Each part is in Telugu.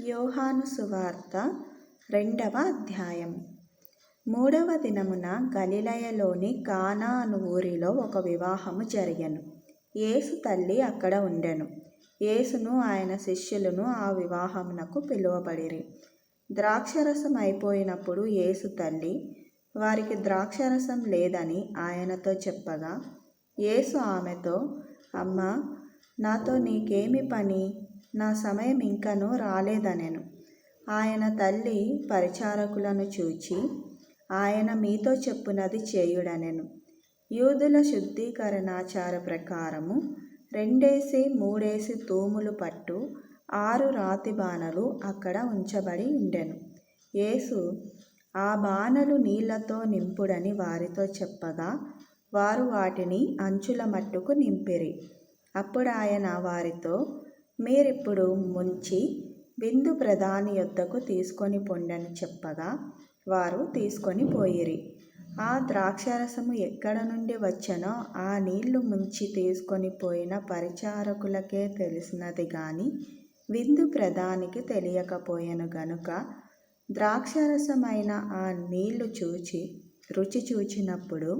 యోహాను సువార్త రెండవ అధ్యాయం. మూడవ దినమున గలిలయలోని కానా అను ఊరిలో ఒక వివాహము జరిగను. యేసు తల్లి అక్కడ ఉండెను. యేసును ఆయన శిష్యులను ఆ వివాహమునకు పిలువబడిరి. ద్రాక్షరసం అయిపోయినప్పుడు యేసు తల్లి వారికి ద్రాక్షరసం లేదని ఆయనతో చెప్పగా యేసు ఆమెతో అమ్మా నాతో నీకేమి పని? నా సమయం ఇంకనూ రాలేదనెను. ఆయన తల్లి పరిచారకులను చూచి ఆయన మీతో చెప్పునది చేయుడనెను. యూదుల శుద్ధీకరణాచార ప్రకారము రెండేసి మూడేసి తూములు పట్టు ఆరు రాతి బాణలు అక్కడ ఉంచబడి ఉండెను. యేసు ఆ బాణలు నీళ్ళతో నింపుడని వారితో చెప్పగా వారు వాటిని అంచుల మట్టుకు నింపిరి. అప్పుడు ఆయన వారితో మీరిప్పుడు ముంచి విందు ప్రధాని యొద్దకు తీసుకొని పొండని చెప్పగా వారు తీసుకొని పోయిరి. ఆ ద్రాక్షరసము ఎక్కడ నుండి వచ్చనో ఆ నీళ్ళు ముంచి తీసుకొని పోయిన పరిచారకులకే తెలిసినది గాని విందు ప్రధానికి తెలియకపోయాను గనుక ద్రాక్షరసమైన ఆ నీళ్ళు చూచి రుచి చూచినప్పుడు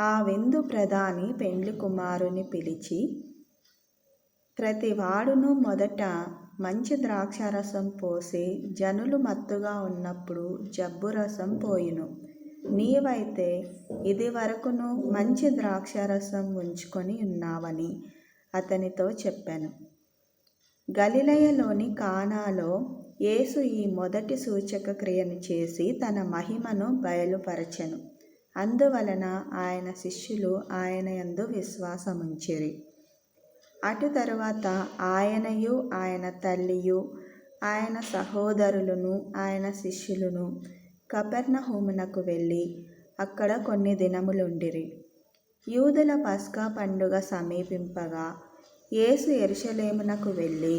ఆ విందు ప్రధాని పెండ్లి కుమారుని పిలిచి ప్రతి వాడును మొదట మంచి ద్రాక్షారసం పోసి జనులు మత్తుగా ఉన్నప్పుడు జబ్బు రసం పోయిను. నీవైతే ఇది వరకును మంచి ద్రాక్షారసం ఉంచుకొని ఉన్నావని అతనితో చెప్పాను. గలిలయలోని కానాలో యేసు ఈ మొదటి సూచక క్రియను చేసి తన మహిమను బయలుపరచెను. అందువలన ఆయన శిష్యులు ఆయన యందు విశ్వాసముంచిరి. అటు తరువాత ఆయనయు ఆయన తల్లియు ఆయన సహోదరులను ఆయన శిష్యులను కపెర్నహూమునకు వెళ్ళి అక్కడ కొన్ని దినములుండిరి. యూదుల పస్కా పండుగ సమీపింపగా యేసు ఎరుషలేమునకు వెళ్ళి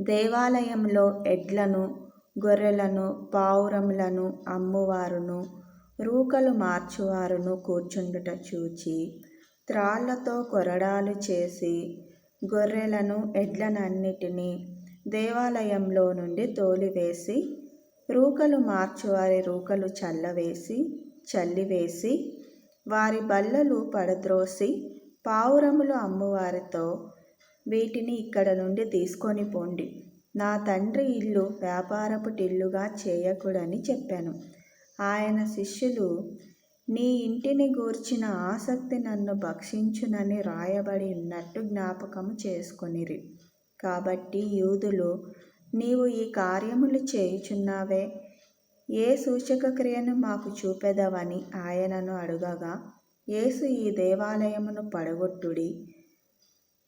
దేవాలయంలో ఎడ్లను గొర్రెలను పావురములను అమ్మువారును రూకలు మార్చువారును కూర్చుండుట చూచి త్రాళ్ళతో కొరడాలు చేసి గొర్రెలను ఎడ్లనన్నిటినీ దేవాలయంలో నుండి తోలివేసి రూకలు మార్చువారి రూకలు చల్లవేసి చల్లివేసి వారి బల్లలు పడద్రోసి పావురములు అమ్మువారితో వీటిని ఇక్కడ నుండి తీసుకొని పోండి. నా తండ్రి ఇల్లు వ్యాపారపు టిల్లుగా చేయకూడని చెప్పాను. ఆయన శిష్యులు నీ ఇంటిని గూర్చిన ఆసక్తి నన్ను భక్షించునని రాయబడి ఉన్నట్టు జ్ఞాపకము చేసుకొనిరి. కాబట్టి యూదులు నీవు ఈ కార్యములు చేయుచున్నావే. ఏ సూచక క్రియను మాకు చూపెదవని ఆయనను అడుగగా యేసు ఈ దేవాలయమును పడగొట్టుడి.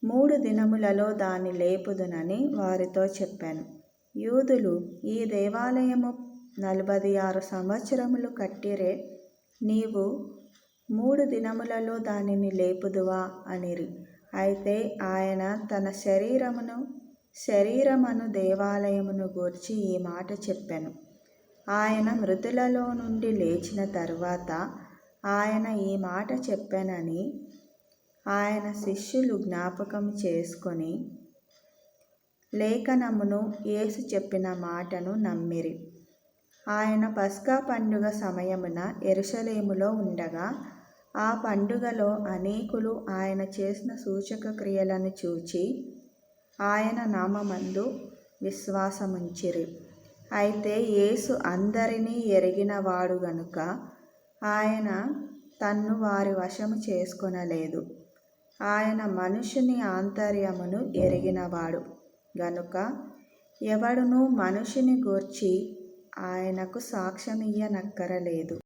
మూడు దినములలో దాన్ని లేపుదునని వారితో చెప్పాను. యూదులు ఈ దేవాలయము నలభై ఆరు సంవత్సరములు కట్టిరే నీవు మూడు దినములలో దానిని లేపుదువా అనిరి. అయితే ఆయన తన శరీరమును శరీరమను దేవాలయమును గూర్చి ఈ మాట చెప్పాను. ఆయన మృతులలో నుండి లేచిన తర్వాత ఆయన ఈ మాట చెప్పానని ఆయన శిష్యులు జ్ఞాపకం చేసుకొని లేఖనమును యేసు చెప్పిన మాటను నమ్మిరి. ఆయన పస్కా పండుగ సమయమున ఎరుసలేములో ఉండగా ఆ పండుగలో అనేకులు ఆయన చేసిన సూచక క్రియలను చూచి ఆయన నామందు విశ్వాసముంచిరి. అయితే యేసు అందరినీ ఎరిగినవాడు గనుక ఆయన తన్ను వారి వశము చేసుకొనలేదు. ఆయన మనుషుని ఆంతర్యమును ఎరిగినవాడు గనుక ఎవడును మనుషుని గూర్చి ఆయనకు సాక్ష్యమియ్యనక్కరలేదు.